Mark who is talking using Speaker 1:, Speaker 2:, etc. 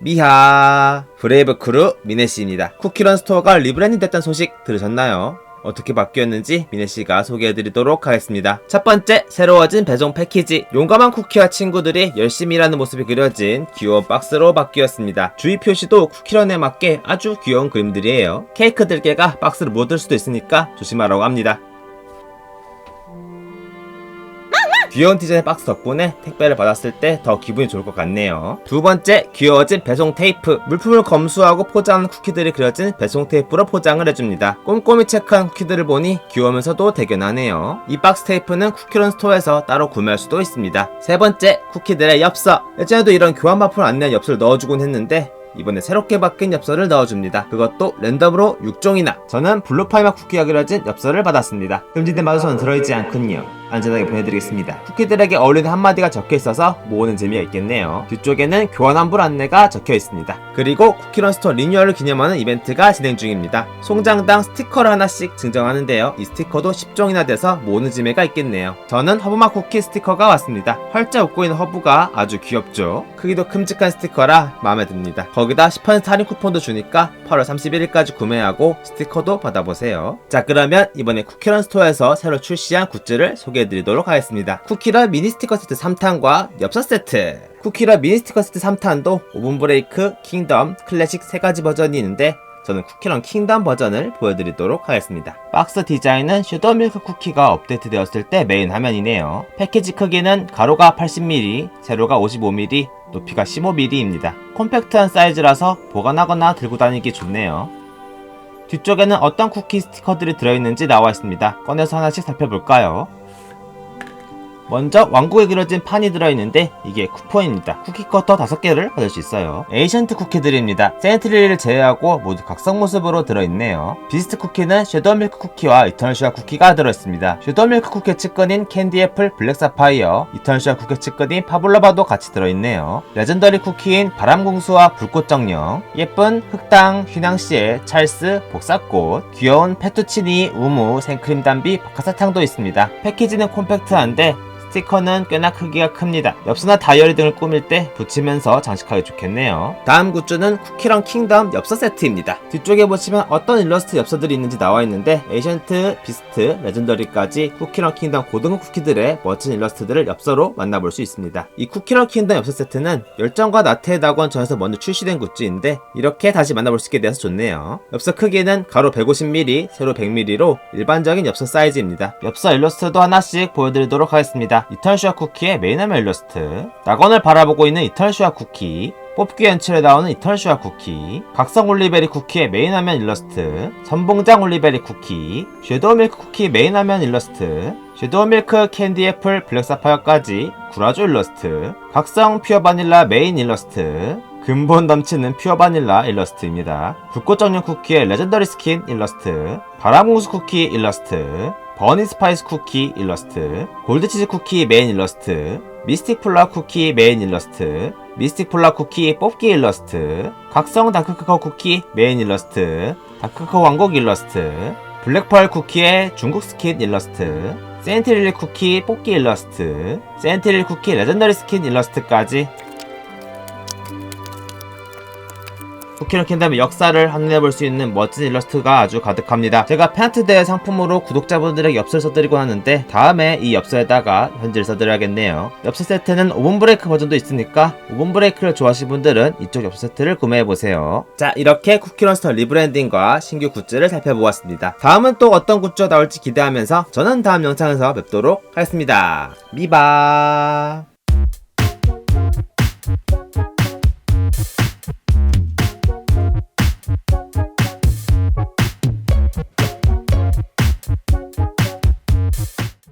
Speaker 1: 미하 브레이브 크루 미네씨입니다. 쿠키런 스토어가 리브랜딩 됐다는 소식 들으셨나요? 어떻게 바뀌었는지 미네씨가 소개해드리도록 하겠습니다. 첫 번째, 새로워진 배송 패키지. 용감한 쿠키와 친구들이 열심히 일하는 모습이 그려진 귀여운 박스로 바뀌었습니다. 주의 표시도 쿠키런에 맞게 아주 귀여운 그림들이에요. 케이크 들개가 박스를 못 들 수도 있으니까 조심하라고 합니다. 귀여운 디자인 박스 덕분에 택배를 받았을 때 더 기분이 좋을 것 같네요. 두 번째, 귀여워진 배송 테이프. 물품을 검수하고 포장하는 쿠키들이 그려진 배송 테이프로 포장을 해줍니다. 꼼꼼히 체크한 쿠키들을 보니 귀여우면서도 대견하네요. 이 박스 테이프는 쿠키런 스토어에서 따로 구매할 수도 있습니다. 세 번째, 쿠키들의 엽서. 예전에도 이런 교환 마품 안내한 엽서를 넣어주곤 했는데 이번에 새롭게 바뀐 엽서를 넣어줍니다. 그것도 랜덤으로 6종이나. 저는 블루파이마 쿠키가 그려진 엽서를 받았습니다. 금지된 마조선은 들어있지 않군요. 안전하게 보내드리겠습니다. 쿠키들에게 어울리는 한마디가 적혀 있어서 모으는 재미가 있겠네요. 뒤쪽에는 교환 환불 안내가 적혀 있습니다. 그리고 쿠키런 스토어 리뉴얼을 기념하는 이벤트가 진행 중입니다. 송장당 스티커를 하나씩 증정하는데요. 이 스티커도 10종이나 돼서 모으는 재미가 있겠네요. 저는 허브맛 쿠키 스티커가 왔습니다. 활짝 웃고 있는 허브가 아주 귀엽죠. 크기도 큼직한 스티커라 마음에 듭니다. 거기다 10% 할인 쿠폰도 주니까 8월 31일까지 구매하고 스티커도 받아보세요. 자 그러면 이번에 쿠키런 스토어에서 새로 출시한 굿즈를 소개 해드리도록 하겠습니다. 쿠키런 미니 스티커 세트 3탄과 엽서 세트 쿠키런 미니 스티커 세트 3탄도 오븐 브레이크, 킹덤, 클래식 세 가지 버전이 있는데 저는 쿠키런 킹덤 버전을 보여드리도록 하겠습니다. 박스 디자인은 슈더밀크 쿠키가 업데이트 되었을 때 메인 화면이네요. 패키지 크기는 가로가 80mm, 세로가 55mm, 높이가 15mm입니다. 콤팩트한 사이즈라서 보관하거나 들고 다니기 좋네요. 뒤쪽에는 어떤 쿠키 스티커들이 들어있는지 나와 있습니다. 꺼내서 하나씩 살펴볼까요? 먼저 왕국에 그려진 판이 들어있는데 이게 쿠폰입니다. 쿠키 커터 5개를 받을 수 있어요. 에이션트 쿠키들입니다. 센트리를 제외하고 모두 각성 모습으로 들어있네요. 비스트 쿠키는 섀도우 밀크 쿠키와 이터널 슈아 쿠키가 들어있습니다. 섀도우 밀크 쿠키 측근인 캔디 애플 블랙 사파이어, 이터널 슈아 쿠키 측근인 파블라바도 같이 들어있네요. 레전더리 쿠키인 바람궁수와 불꽃정령, 예쁜 흑당, 휘낭시에, 찰스, 복사꽃, 귀여운 페투치니, 우무, 생크림 담비, 박하사탕도 있습니다. 패키지는 콤팩트한데 스티커는 꽤나 크기가 큽니다. 엽서나 다이어리 등을 꾸밀 때 붙이면서 장식하기 좋겠네요. 다음 굿즈는 쿠키런 킹덤 엽서 세트입니다. 뒤쪽에 보시면 어떤 일러스트 엽서들이 있는지 나와 있는데 에이션트, 비스트, 레전더리까지 쿠키런 킹덤 고등급 쿠키들의 멋진 일러스트들을 엽서로 만나볼 수 있습니다. 이 쿠키런 킹덤 엽서 세트는 열정과 나태의 낙원 전에서 먼저 출시된 굿즈인데 이렇게 다시 만나볼 수 있게 돼서 좋네요. 엽서 크기는 가로 150mm, 세로 100mm로 일반적인 엽서 사이즈입니다. 엽서 일러스트도 하나씩 보여드리도록 하겠습니다. 이털슈아 쿠키의 메인화면 일러스트, 낙원을 바라보고 있는 이털슈아 쿠키, 뽑기 연출에 나오는 이털슈아 쿠키, 각성 올리베리 쿠키의 메인 화면 일러스트, 선봉장 올리베리 쿠키, 섀도우 밀크 쿠키 메인 화면 일러스트, 섀도우 밀크 캔디 애플 블랙 사파이어까지 구라조 일러스트, 각성 퓨어 바닐라 메인 일러스트, 근본 넘치는 퓨어 바닐라 일러스트입니다. 불꽃 정령 쿠키의 레전더리 스킨 일러스트, 바람공수 쿠키 일러스트, 버니 스파이스 쿠키 일러스트, 골드치즈 쿠키 메인 일러스트, 미스틱 폴라 쿠키 메인 일러스트, 미스틱 폴라 쿠키 뽑기 일러스트, 각성 다크카카오 쿠키 메인 일러스트, 다크카카오 왕국 일러스트, 블랙펄 쿠키의 중국 스킨 일러스트, 센트릴리 쿠키 뽑기 일러스트, 센트릴 쿠키 레전더리 스킨 일러스트까지 쿠키런 캔덤의 역사를 확인해볼 수 있는 멋진 일러스트가 아주 가득합니다. 제가 팬아트 대회 상품으로 구독자분들에게 엽서를 써드리곤 하는데 다음에 이 엽서에다가 편지를 써드려야겠네요. 엽서 세트는 오븐 브레이크 버전도 있으니까 오븐 브레이크를 좋아하시는 분들은 이쪽 엽서 세트를 구매해보세요. 자 이렇게 쿠키런스터 리브랜딩과 신규 굿즈를 살펴보았습니다. 다음은 또 어떤 굿즈가 나올지 기대하면서 저는 다음 영상에서 뵙도록 하겠습니다. 미바